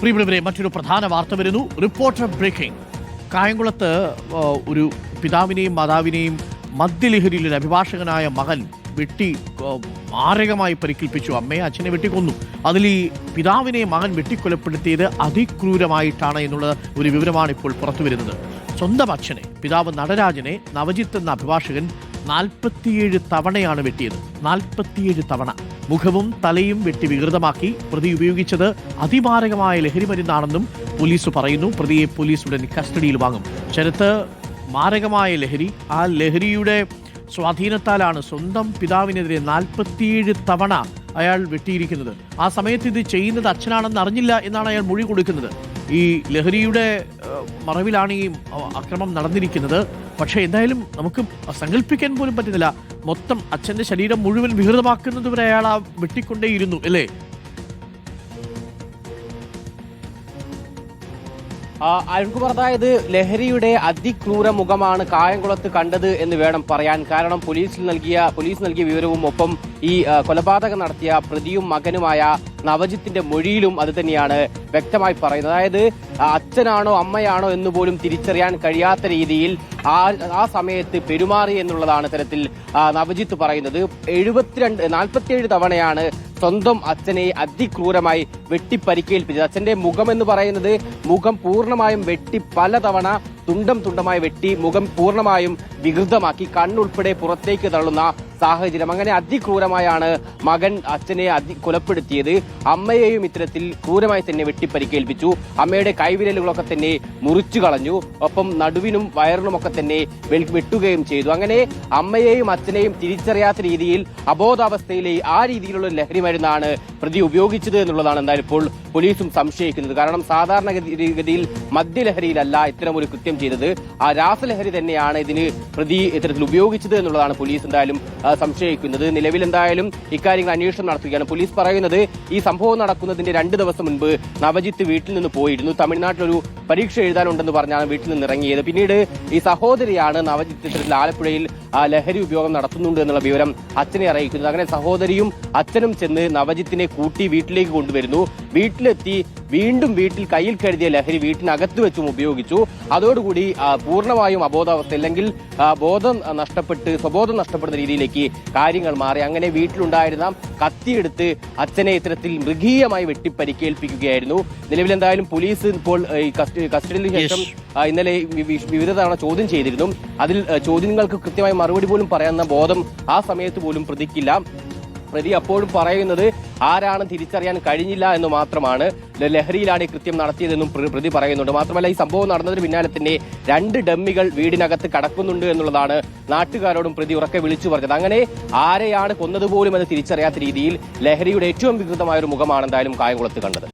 പ്രിയപ്പെട്ടവരെ മറ്റൊരു പ്രധാന വാർത്ത വരുന്നു. Reporter breaking. കായംകുളത്ത് ഒരു പിതാവിനെയും മാതാവിനെയും മദ്യലഹരിയിൽ അഭിഭാഷകനായ മകൻ വെട്ടി മാരകമായി പരിക്കേൽപ്പിച്ചു. അമ്മയെ അച്ഛനെ വെട്ടിക്കൊന്നു. അതിൽ ഈ പിതാവിനെ മകൻ വെട്ടിക്കൊലപ്പെടുത്തിയത് അതിക്രൂരമായിട്ടാണ് എന്നുള്ള ഒരു വിവരമാണ് ഇപ്പോൾ പുറത്തു വരുന്നത്. സ്വന്തം അച്ഛനെ പിതാവ് നടരാജനെ നവജിത്ത് എന്ന അഭിഭാഷകൻ നാൽപ്പത്തിയേഴ് തവണയാണ് വെട്ടിയത്. നാൽപ്പത്തിയേഴ് തവണ. മുഖവും തലയും വെട്ടി വികൃതമാക്കി പ്രതി ഉപയോഗിച്ചത് അതിമാരകമായ ലഹരി മരുന്നാണെന്നും പോലീസ് പറയുന്നു. പ്രതിയെ പോലീസ് ഉടൻ കസ്റ്റഡിയിൽ വാങ്ങും. ശരത്ത് മാരകമായ ലഹരി. ആ ലഹരിയുടെ സ്വാധീനത്താലാണ് സ്വന്തം പിതാവിനെതിരെ നാൽപ്പത്തിയേഴ് തവണ അയാൾ വെട്ടിയിരിക്കുന്നത്. ആ സമയത്ത് ഇത് ചെയ്യുന്നത് അച്ഛനാണെന്ന് അറിഞ്ഞില്ല എന്നാണ് അയാൾ മൊഴി കൊടുക്കുന്നത്. ഈ ലഹരിയുടെ മറവിലാണ് ഈ അക്രമം നടന്നിരിക്കുന്നത്. പക്ഷേ എന്തായാലും നമുക്ക് സങ്കല്പിക്കാൻ പോലും പറ്റുന്നില്ല. മൊത്തം അച്ഛന്റെ ശരീരം മുഴുവൻ വികൃതമാക്കുന്നത് വരെ അയാൾ ആ വെട്ടിക്കൊണ്ടേയിരുന്നു അല്ലേ? അരുൺകുമാർ അതായത് ലഹരിയുടെ അതിക്രൂര മുഖമാണ് കായംകുളത്ത് കണ്ടത് എന്ന് വേണം പറയാൻ. കാരണം പോലീസിൽ നൽകിയ പോലീസ് നൽകിയ വിവരവും ഒപ്പം ഈ കൊലപാതകം നടത്തിയ പ്രതിയും മകനുമായ നവജിത്തിന്റെ മൊഴിയിലും അത് തന്നെയാണ് വ്യക്തമായി പറയുന്നത്. അതായത് അച്ഛനാണോ അമ്മയാണോ എന്ന് പോലും തിരിച്ചറിയാൻ കഴിയാത്ത രീതിയിൽ ആ ആ സമയത്ത് പെരുമാറി എന്നുള്ളതാണ് തരത്തിൽ നവജിത്ത് പറയുന്നത്. എഴുപത്തിരണ്ട് നാൽപ്പത്തിയേഴ് തവണയാണ് സ്വന്തം അച്ഛനെ അതിക്രൂരമായി വെട്ടിപ്പരിക്കേൽപ്പിച്ചത്. അച്ഛന്റെ മുഖം എന്ന് പറയുന്നത് മുഖം പൂർണമായും വെട്ടി പലതവണ തുണ്ടം തുണ്ടമായി വെട്ടി മുഖം പൂർണമായും വികൃതമാക്കി കണ്ണുൾപ്പെടെ പുറത്തേക്ക് തള്ളുന്ന സാഹചര്യം. അങ്ങനെ അതിക്രൂരമായാണ് മകൻ അച്ഛനെ അതി കൊലപ്പെടുത്തിയത്. അമ്മയെയും ഇത്തരത്തിൽ ക്രൂരമായി തന്നെ വെട്ടിപ്പരിക്കേൽപ്പിച്ചു. അമ്മയുടെ കൈവിരലുകളൊക്കെ തന്നെ മുറിച്ചു കളഞ്ഞു. ഒപ്പം നടുവിനും വയറിനുമൊക്കെ തന്നെ വെട്ടുകയും ചെയ്തു. അങ്ങനെ അമ്മയെയും അച്ഛനെയും തിരിച്ചറിയാത്ത രീതിയിൽ അബോധാവസ്ഥയിലെ ആ രീതിയിലുള്ള ലഹരി മരുന്നാണ് പ്രതി ഉപയോഗിച്ചത് എന്നുള്ളതാണ് എന്തായാലും ഇപ്പോൾ പോലീസും സംശയിക്കുന്നത്. കാരണം സാധാരണ ഗതി- ഗതിയിൽ മദ്യലഹരിയിലല്ല ഇത്തരം ഒരു കൃത്യം ചെയ്തത്. ആ രാസലഹരി തന്നെയാണ് ഇതിന് പ്രതി ഇത്തരത്തിൽ ഉപയോഗിച്ചത് എന്നുള്ളതാണ് പോലീസ് എന്തായാലും സംശയിക്കുന്നത്. നിലവിൽ എന്തായാലും ഇക്കാര്യങ്ങൾ അന്വേഷണം നടത്തുകയാണ്. പോലീസ് പറയുന്നത് ഈ സംഭവം നടക്കുന്നതിന്റെ രണ്ട് ദിവസം മുൻപ് നവജിത്ത് വീട്ടിൽ നിന്ന് പോയിരുന്നു. തമിഴ്നാട്ടിലൊരു പരീക്ഷ എഴുതാനുണ്ടെന്ന് പറഞ്ഞാണ് വീട്ടിൽ നിന്ന് ഇറങ്ങിയത്. പിന്നീട് ഈ സഹോദരിയാണ് നവജിത്ത് ഇത്തരത്തിൽ ആലപ്പുഴയിൽ ലഹരി ഉപയോഗം നടത്തുന്നുണ്ട് എന്നുള്ള വിവരം അച്ഛനെ അറിയിക്കുന്നത്. അങ്ങനെ സഹോദരിയും അച്ഛനും ചെന്ന് നവജിത്തിനെ കൂട്ടി വീട്ടിലേക്ക് കൊണ്ടുവരുന്നു. വീട്ടിലെത്തി വീണ്ടും വീട്ടിൽ കയ്യിൽ കരുതിയ ലഹരി വീട്ടിനകത്ത് വെച്ചും ഉപയോഗിച്ചു. അതോടുകൂടി പൂർണമായും അബോധാവസ്ഥ അല്ലെങ്കിൽ ബോധം നഷ്ടപ്പെട്ട് സ്വബോധം നഷ്ടപ്പെടുന്ന രീതിയിലേക്ക് കാര്യങ്ങൾ മാറി. അങ്ങനെ വീട്ടിലുണ്ടായിരുന്ന കത്തിയെടുത്ത് അച്ഛനെ ഇത്തരത്തിൽ മൃഗീയമായി വെട്ടിപ്പരിക്കേൽപ്പിക്കുകയായിരുന്നു. നിലവിൽ എന്തായാലും പോലീസ് ഇപ്പോൾ കസ്റ്റഡിയിൽ ശേഷം ഇന്നലെ വിവിധ തവണ ചോദ്യം ചെയ്തിരുന്നു. അതിൽ ചോദ്യങ്ങൾക്ക് കൃത്യമായി മറുപടി പോലും പറയാവുന്ന ബോധം ആ സമയത്ത് പോലും പ്രതിക്കില്ല. പ്രതി അപ്പോഴും പറയുന്നത് ആരാണ് തിരിച്ചറിയാൻ കഴിഞ്ഞില്ല എന്ന് മാത്രമാണ്. ലഹരിയിലാണ് ഈ കൃത്യം നടത്തിയതെന്നും പ്രതി പറയുന്നുണ്ട്. മാത്രമല്ല ഈ സംഭവം നടന്നതിന് പിന്നാലെ തന്നെ രണ്ട് ഡമ്മികൾ വീടിനകത്ത് കടക്കുന്നുണ്ട് എന്നുള്ളതാണ് നാട്ടുകാരോടും പ്രതി ഉറക്കെ വിളിച്ചു പറഞ്ഞത്. അങ്ങനെ ആരെയാണ് കൊന്നതുപോലും എന്ന് തിരിച്ചറിയാത്ത രീതിയിൽ ലഹരിയുടെ ഏറ്റവും വികൃതമായ ഒരു മുഖമാണ് എന്തായാലും കായംകുളത്ത് കണ്ടത്.